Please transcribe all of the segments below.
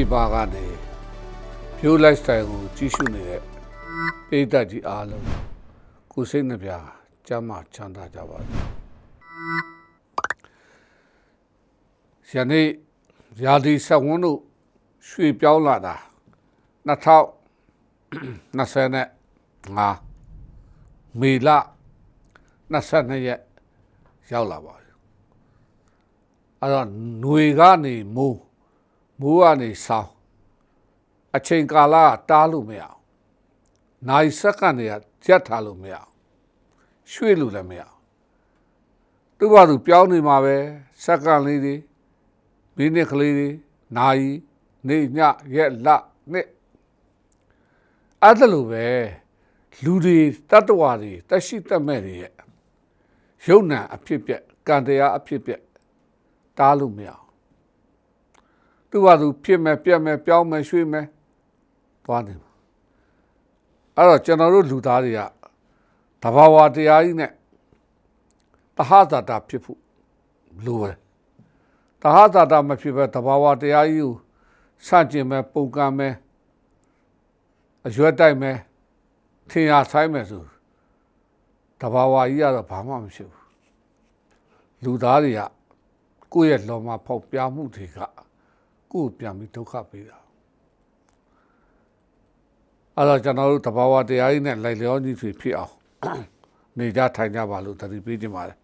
ပြည်ပါကနေဖြိုး lifestyle ကိုကြီးစုနေတဲ့ပိဋကကြီးအားလုံးကိုယ်စိတ်နှပြကျမ်းမာချမ်းသာကြပါစေ။ယနေ့ရာသီဆက်ဝန်းတို့ရွှေပြောင်းလာတာ2025မေလ22ရက်ရောက်လာပါပြီ။အဲ့တော့ຫນွေကနေမိုး မိုးကနေဆောင်းအချိန်ကာလကတားလို့မရအောင်။နိုင်စက္ကန့်တွေကရက်ထားလို့မရအောင်။ရွှေ့လို့လည်းမရအောင်။သူ့ဘာသူပြောင်းနေမှာပဲစက္ကန့်လေးတွေမိနစ်ကလေးတွေနိုင်နေညရက်လနှစ်အဲ့ဒါလိုပဲလူတွေတတ္တဝါတွေတက်ရှိတက်မဲ့တွေရဲ့ရုပ်နာအဖြစ်ပြက်ကံတရားအဖြစ်ပြက်တားလို့မရအောင် သူ့ဘာသူဖြစ်မဲ့ပြက်မဲ့ပြောင်းမဲ့ရွှေ့မဲ့သွားနေမှာအဲ့တော့ကျွန်တော်တို့လူသားတွေကတဘာဝတရားကြီးနဲ့တဟဇာတာဖြစ်ဖို့လိုတယ်တဟဇာတာမဖြစ်ပဲတဘာဝတရားကြီးကိုစန့်ကျင်မဲ့ပုံကံမဲ့အရွက်တိုက်မဲ့ထင်ရဆိုင်မဲ့ဆိုတဘာဝကြီးကတော့ဘာမှမဖြစ်ဘူးလူသားတွေကကိုယ့်ရဲ့လောမဖောက်ပြားမှုတွေက ကိုယ်ပြန်ပြီးဒုက္ခပေးတာအဲ့တော့ကျွန်တော်တို့တဘာဝတရားကြီးနဲ့လိုက်လျောညီတွေဖြစ်အောင်နေကြထိုင်ကြပါလို့တတိပေးခြင်းပါတယ်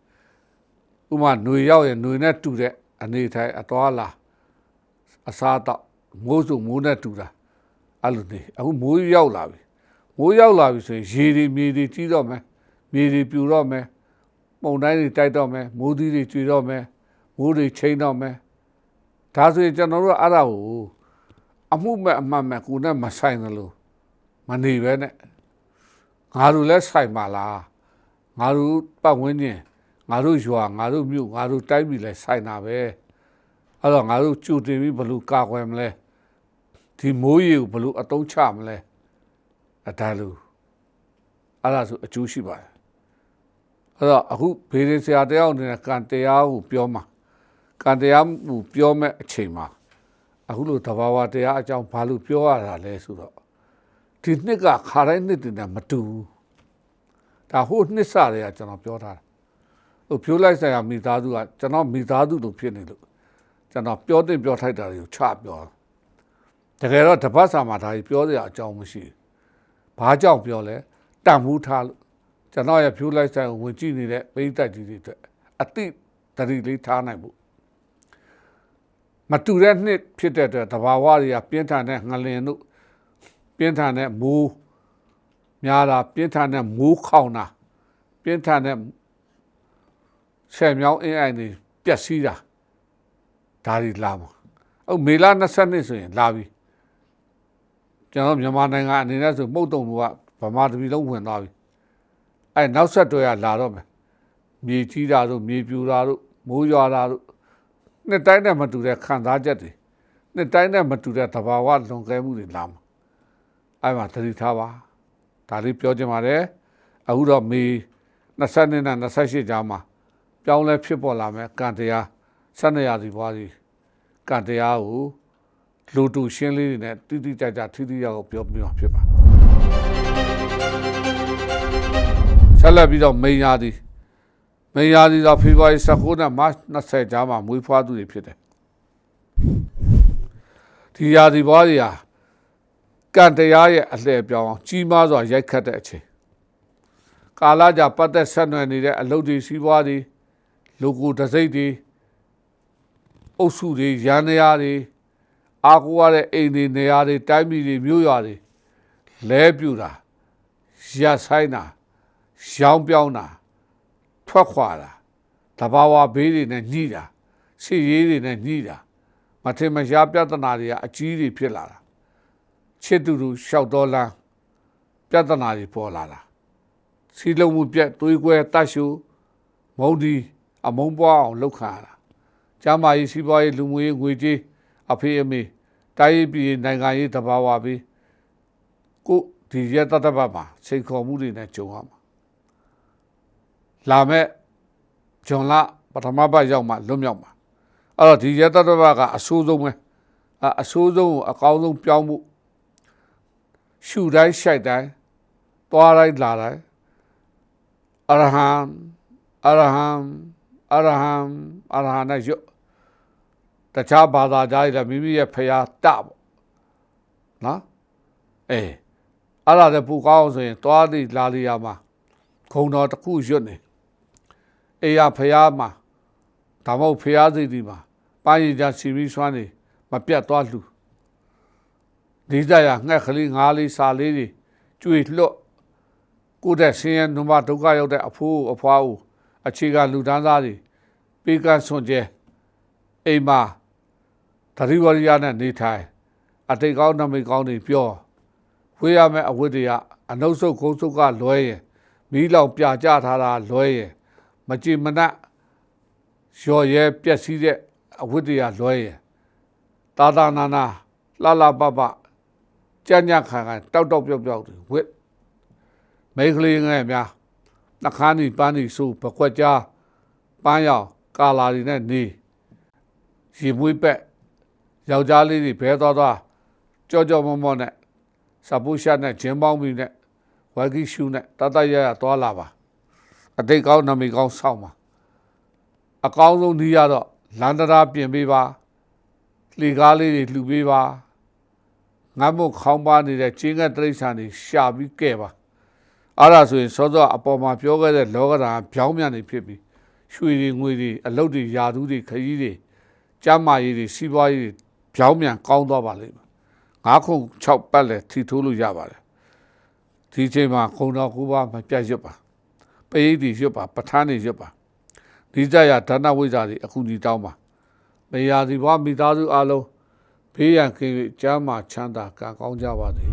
ဥမာຫນွေရောက်ရင်ຫນွေနဲ့တူတဲ့အနေထိုင်အတော်လာအစားတော့မိုးစုမိုးနဲ့တူတာအဲ့လိုနေအခုမိုးရောက်လာပြီမိုးရောက်လာပြီဆိုရင်ရေတွေမြေတွေကြီးတော့မယ်မြေတွေပြူတော့မယ်ပုံတိုင်းတွေတိုက်တော့မယ်မိုးသီးတွေကျွေတော့မယ်မိုးတွေချိန်တော့မယ် ဒါဆိုရင်ကျွန်တော်တို့အဲ့ဒါကိုအမှုမဲ့အမှန်မဲ့ကိုနဲ့မဆိုင်သလိုမနေပဲနဲ့ငါတို့လည်းဆိုင်ပါလားငါတို့ပတ်ဝန်းကျင်ငါတို့ရွာငါတို့မြို့ငါတို့တိုင်းပြည်လည်းဆိုင်တာပဲအဲ့တော့ငါတို့ကြိုတင်ပြီးဘယ်လိုကာကွယ်မလဲဒီမိုးရေကိုဘယ်လိုအတုံးချမလဲအတားလို့အဲ့ဒါဆိုအကျိုးရှိပါတယ်အဲ့တော့အခုဘေးရင်ဆရာတယောက်နေတဲ့ကံတရားကိုပြောမှာ ကံတရားကိုပြောမဲ့အချိန်မှာအခုလိုတဘာဝတရားအကြောင်းဘာလို့ပြောရတာလဲဆိုတော့ဒီနှစ်ကခါတိုင်းနှစ်တင်နဲ့မတူဘူးဒါဟိုနှစ်စတွေကကျွန်တော်ပြောထားတာဟိုဖြိုးလိုက်ဆိုင်ရာမိသားစုကကျွန်တော်မိသားစုလိုဖြစ်နေလို့ကျွန်တော်ပြောတင်ပြောထိုက်တာတွေကိုချပြောတကယ်တော့တပတ်စာမှာဒါကြီးပြောစရာအကြောင်းမရှိဘူးဘာကြောင့်ပြောလဲတန်မှုထားလို့ကျွန်တော်ရဲ့ဖြိုးလိုက်ဆိုင်ကိုဝင်ကြည့်နေတဲ့ပိဋကကြီးတွေအတွက်အတိတတိလေးထားနိုင်ဖို့ မတူတဲ့နှစ်ဖြစ်တဲ့အတွက်တဘာဝတွေကပြင်းထန်တဲ့ငလင်တို့ပြင်းထန်တဲ့မိုးများတာပြင်းထန်တဲ့မိုးခေါင်တာပြင်းထန်တဲ့ဆယ်မြောင်းအင်းအိုင်တွေပျက်စီးတာဒါတွေလာမှာအခုမေလ20နှစ်ဆိုရင်လာပြီကျွန်တော်မြန်မာနိုင်ငံအနေနဲ့ဆိုမှုတ်တုံကဗမာတပြည်လုံးဝင်သွားပြီအဲနောက်ဆက်တွဲကလာတော့မယ်မြေကြီးတာတို့မြေပြူတာတို့မိုးရွာတာတို့ နှစ်တိုင်းနဲ့မတူတဲ့ခံစားချက်တွေနှစ်တိုင်းနဲ့မတူတဲ့သဘာဝလွန်ကဲမှုတွေလာမှာအဲမှာသတိထားပါဒါလေးပြောချင်ပါတယ်အခုတော့မေ20နှစ်နဲ့28ကြားမှာပြောင်းလဲဖြစ်ပေါ်လာမယ်ကံတရားဆက်နေရစီပွားစီကံတရားကိုလူတူရှင်းလေးတွေနဲ့တိတိကျကျထိထိရောက်ရောက်ပြောပြမှာဖြစ်ပါဆက်လက်ပြီးတော့မိန်ရာသည် မိန်ရာသည်တော့ဖေဖော်ဝါရီ19နဲ့မတ်20ကြားမှာမွေးဖွားသူတွေဖြစ်တယ်ဒီရာသည်ဘွားတွေဟာကံတရားရဲ့အလှည့်ပြောင်းအောင်ကြီးမားစွာရိုက်ခတ်တဲ့အချိန်ကာလကြာပတ်သက်ဆက်နွယ်နေတဲ့အလုပ်တွေစီးပွားတွေလူကိုတစိမ့်တွေအုပ်စုတွေရန်နေရာတွေအားကိုးရတဲ့အိမ်တွေနေရာတွေတိုင်းပြည်တွေမြို့ရွာတွေလဲပြူတာရဆိုင်တာရောင်းပြောင်းတာ ထွက်ခွာတာတဘာဝဘေးတွေနဲ့ညှိတာစီရေးတွေနဲ့ညှိတာမထင်မရှားပြဿနာတွေကအကြီးတွေဖြစ်လာတာချစ်သူတို့ရှောက်တော်လန်းပြဿနာတွေပေါ်လာတာစီလုံးမှုပြက်သွေးကွဲတတ်ရှုမုံဒီအမုံပွားအောင်လှုပ်ခါရတာကျမ်းမာရေးစီးပွားရေးလူမှုရေးငွေကြေးအဖေအမေတိုင်းပြည်နိုင်ငံရေးတဘာဝပြီးကိုဒီရတတပတ်မှာစိန်ခေါ်မှုတွေနဲ့ကြုံရမှာ လာမဲ့ဂျွန်လပထမပတ်ရောက်မှလွတ်မြောက်မှာအဲ့တော့ဒီရတတပတ်ကအဆိုးဆုံးပဲအအဆိုးဆုံးကိုအကောင်းဆုံးပြောင်းမှုရှုတိုင်းရှိုက်တိုင်းသွားတိုင်းလာတိုင်းအရဟံအရဟံအရဟံအရဟံနဲ့ရွတ်တခြားဘာသာကြားရမိမိရဲ့ဖရာတပေါ့နော်အေးအဲ့ဒါလည်းပူကောင်းအောင်ဆိုရင်သွားလိလာလိရမှာခုံတော်တစ်ခုရွတ်နေ အေးရဖရာမှာဒါမှမဟုတ်ဖရာစိတ်ဒီမှာပန်းရည်ကြစီပြီးဆွမ်းနေမပြတ်သွားလှူဒီကြရငှက်ကလေးငါးလေးစာလေးတွေကျွေလွတ်ကိုယ့်တဲ့ဆင်းရဲနှမဒုက္ခရောက်တဲ့အဖိုးအဖွားဦးအခြေခံလူတန်းသားတွေပေးကမ်းဆွန်ကျဲအိမ်မှာသတိဝရိယနဲ့နေထိုင်အတိတ်ကောင်းနမိတ်ကောင်းတွေပြောဝေးရမယ့်အဝတ်တွေကအနှုတ်ဆုပ်ခုံးဆုပ်ကလွဲရင်မီးလောင်ပြကြထားတာလွဲရင် မကြည်မနက်ရော်ရဲပျက်စီးတဲ့အဝတ်တွေကလွဲရင်တာတာနာနာလှလှပပကြညက်ခံခံတောက်တောက်ပြောက်ပြောက်တွေဝတ်မိန်းကလေးငယ်များနှခမ်းနီပန်းနီစုပကွက်ကြားပန်းရောင်ကာလာတွေနဲ့နေရေမွေးပက်ယောက်ျားလေးတွေဘဲသွားသွားကြောကြောမောမောနဲ့စပူရှာနဲ့ဂျင်းပေါင်းပြီးနဲ့ဝါကီရှူနဲ့တတရရသွားလာပါ အတိတ်ကောင်းနမိတ်ကောင်းစောင့်ပါအကောင်းဆုံးဒီရတော့လန္တရာပြင်ပေးပါလှေကားလေးတွေလှူပေးပါငတ်မို့ခေါင်းပါနေတဲ့ချင်းကတရိษံတွေရှာပြီးကဲ့ပါအဲ့ဒါဆိုရင်စောစောအပေါ်မှာပြောခဲ့တဲ့လောကဓာတ်ဖြောင်းမြန်နေဖြစ်ပြီးရွှေတွေငွေတွေအလုတ်တွေယာသူတွေခရီးတွေကျမ်းမာရေးတွေစီးပွားရေးတွေဖြောင်းမြန်ကောင်းသွားပါလိမ့်မယ်ငါးခု6ပတ်လဲထီထိုးလို့ရပါတယ်ဒီချိန်မှာခုံတော်ကူပါမပြတ်ရွတ်ပါ ပရိသတ်ရွတ်ပါပဋ္ဌာန်းတွေရွတ်ပါဒီကြရဒါနဝိဇ္ဇာတွေအခုဒီတောင်းပါမယာစီဘွားမိသားစုအလုံးဘေးရန်ကင်း၍ကျမ်းမာချမ်းသာကံကောင်းကြပါစေ